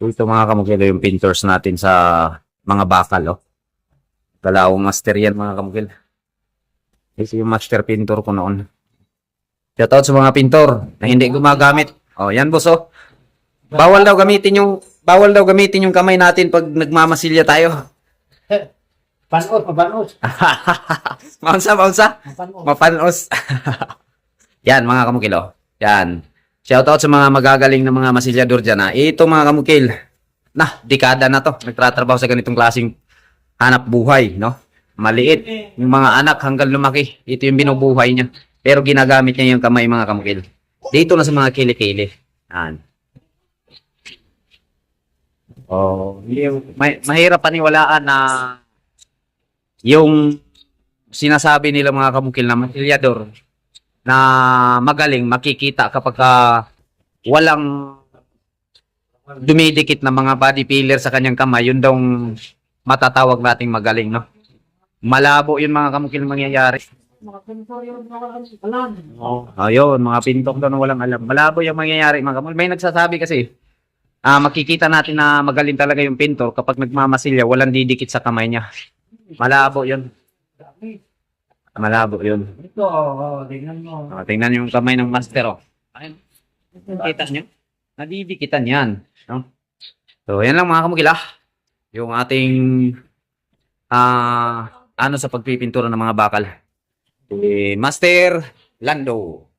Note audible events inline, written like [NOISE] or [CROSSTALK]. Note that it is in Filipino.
Ito mga kamukil, yung pintors natin sa mga bakal, oh. Dalawang master yan mga kamukil. Ito yung master pintor ko noon. Shoutout sa mga pintor na hindi gumagamit. Oh, yan boss, oh. Bawal daw gamitin yung bawal daw gamitin yung kamay natin pag nagmamasilya tayo. [LAUGHS] Panos, panos. [LAUGHS] maunsa, maunsa? Panos. Mapanos. [LAUGHS] Yan, mga kamukil, oh. Yan. Shoutout sa mga magagaling na mga masilyador dyan, ha. Ito, mga kamukil. Na, dekada na to. Nagtratrabaho sa ganitong klaseng hanap buhay, no? Maliit. Yung mga anak hanggang lumaki. Ito yung binubuhay niya. Pero ginagamit niya yung kamay, mga kamukil. Dito na sa mga kili-kili. Yan. Oh, yung, may, mahirap paniwalaan na yung sinasabi nila mga kamukil na masilyador na magaling makikita kapag ka walang dumidikit na mga body filler sa kanyang kamay, yun daw matatawag nating magaling, no? Malabo yun mga kamukil mangyayari. Oh, ayun, mga pintok daw na walang alam. Malabo yung mangyayari mga kamukil. May nagsasabi kasi, ah makikita natin na magaling talaga yung pintor kapag nagmamasilya, walang didikit sa kamay niya. Malabo yun. Malabo yun. Ito, oh, tingnan mo. Oh, tingnan yung kamay ng master, oh. Ayun. Kita nyo? Nadidikitan yan. No? So, yan lang mga kamukila. Yung ating ah ano sa pagpipintura ng mga bakal. Si Master Lando.